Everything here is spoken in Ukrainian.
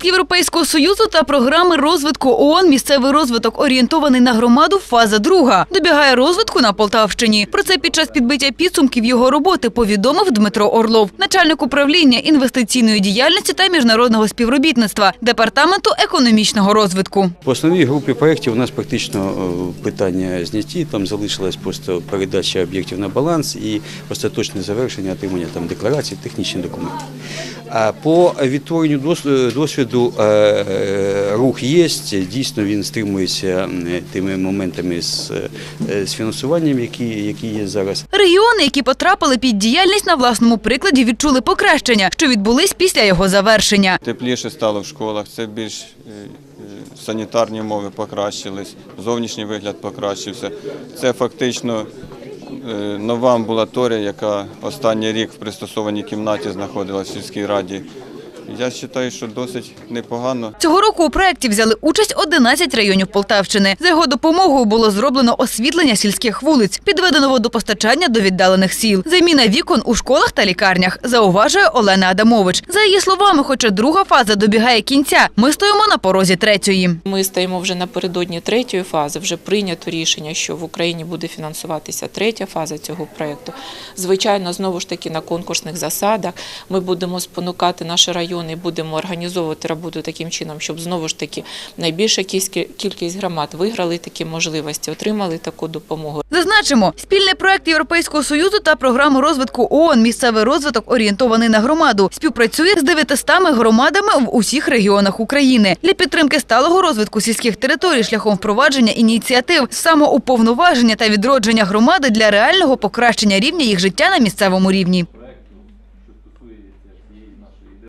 Проект Європейського союзу та програми розвитку ООН «Місцевий розвиток орієнтований на громаду. Фаза друга добігає розвитку на Полтавщині. Про це під час підбиття підсумків його роботи повідомив Дмитро Орлов, начальник управління інвестиційної діяльності та міжнародного співробітництва департаменту економічного розвитку. По основній групі проєктів у нас практично е, питання зняті, там залишилась просто передача об'єктів на баланс і остаточне завершення отримання там декларацій, технічних документів. А по відтворенню дос- досвіду е, е, рух є, дійсно він стримується тими моментами з, е, з фінансуванням, які, які є зараз. Регіони, які потрапили під діяльність на власному прикладі, відчули покращення, що відбулись після його завершення. Тепліше стало в школах, це більш е, е, санітарні умови покращились, зовнішній вигляд покращився. Це фактично е, нова амбулаторія, яка останній рік в пристосованій кімнаті знаходилася в сільській раді. Я вважаю, що досить непогано. Цього року у проєкті взяли участь 11 районів Полтавщини. За його допомогою було зроблено освітлення сільських вулиць, підведено водопостачання до віддалених сіл, заміна вікон у школах та лікарнях, зауважує Олена Адамович. За її словами, хоча друга фаза добігає кінця, ми стоїмо на порозі третьої. Ми стоїмо вже напередодні третьої фази. Вже прийнято рішення, що в Україні буде фінансуватися третя фаза цього проекту. Звичайно, знову ж таки на конкурсних засадах ми будемо спонукати наші райони, будемо організовувати роботу таким чином, щоб знову ж таки найбільша кількість громад виграли такі можливості, отримали таку допомогу. Зазначимо, спільний проект Європейського союзу та програми розвитку ООН «Місцевий розвиток орієнтований на громаду співпрацює з 900 громадами в усіх регіонах України для підтримки сталого розвитку сільських територій шляхом впровадження ініціатив, самоуповноваження та відродження громади для реального покращення рівня їх життя на місцевому рівні.